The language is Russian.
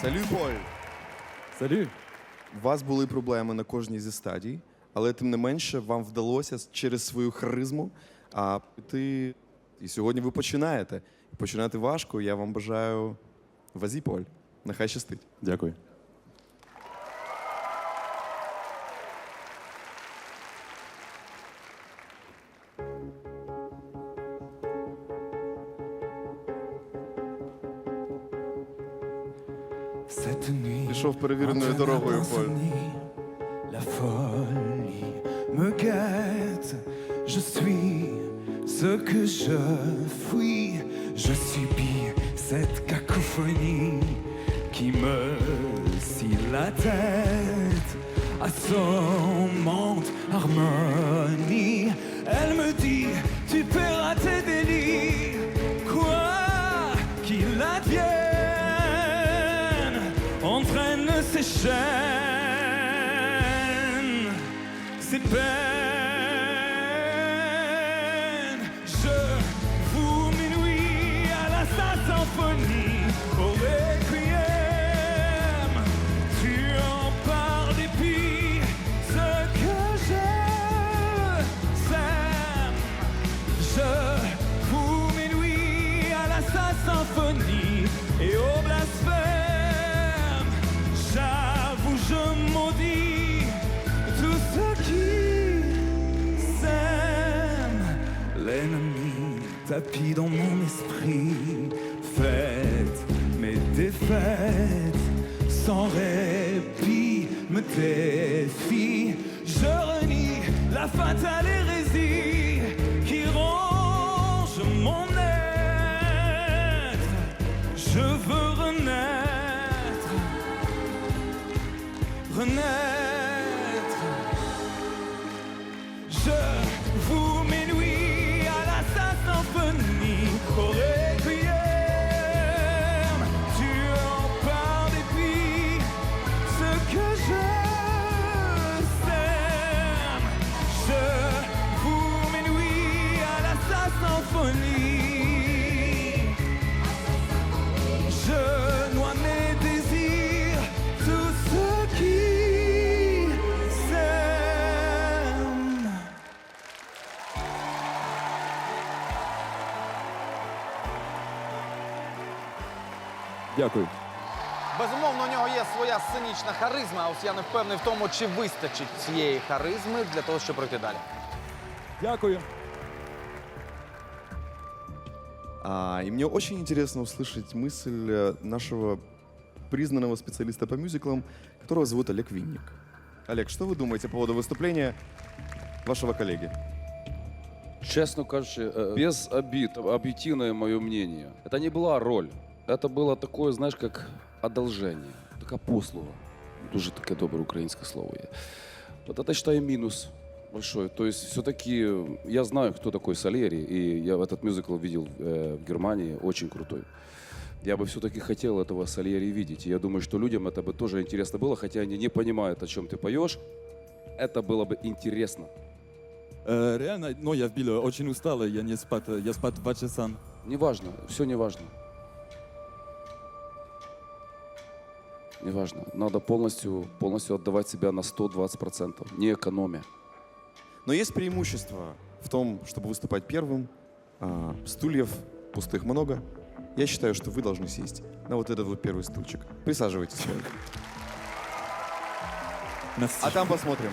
Салю, Поль! Салют. У вас були проблеми на кожній зі стадій, але тим не менше вам вдалося через свою харизму а, піти. І сьогодні ви починаєте. Починати важко. Я вам бажаю вазі, Поль. Нехай щастить. Дякую. Пішов перевіреною дорогою, Поль. La folie me guette. Je suis ce que je fuis. Je subis cette cacophonie qui me scie la tête. Assommante harmonie. ces chaînes, ces peines. Tapis dans mon esprit, faites mes défaites sans répit, me défie. Je renie la fatale hérésie qui ronge mon être. Je veux renaître, renaître. Дякую. Безумовно, у нього є своя сценічна харизма. а Ось я не впевнений в тому, чи вистачить цієї харизми для того, щоб пройти далі. Дякую. А, и мне очень интересно услышать мысль э, нашего признанного специалиста по мюзиклам, которого зовут Олег Винник. Олег, что вы думаете по поводу выступления вашего коллеги? Честно кажучи, э, без обид, объективное мое мнение. Это не была роль. Это было такое, знаешь, как одолжение. Така послуга. Дуже таке добре українське слово є. Вот это, считаю, минус большой. То есть все-таки я знаю, кто такой Сальери, и я этот мюзикл видел э, в Германии, очень крутой. Я бы все-таки хотел этого Сальери видеть. И я думаю, что людям это бы тоже интересно было, хотя они не понимают, о чем ты поешь. Это было бы интересно. Э, реально, ну, я вбил очень усталый, я не спать, я спать два часа. Неважно, все неважно. Неважно. Надо полностью, полностью отдавать себя на 120%, не экономя. Но есть преимущество в том, чтобы выступать первым. А, стульев пустых много. Я считаю, что вы должны сесть на вот этот вот первый стульчик. Присаживайтесь. А там посмотрим.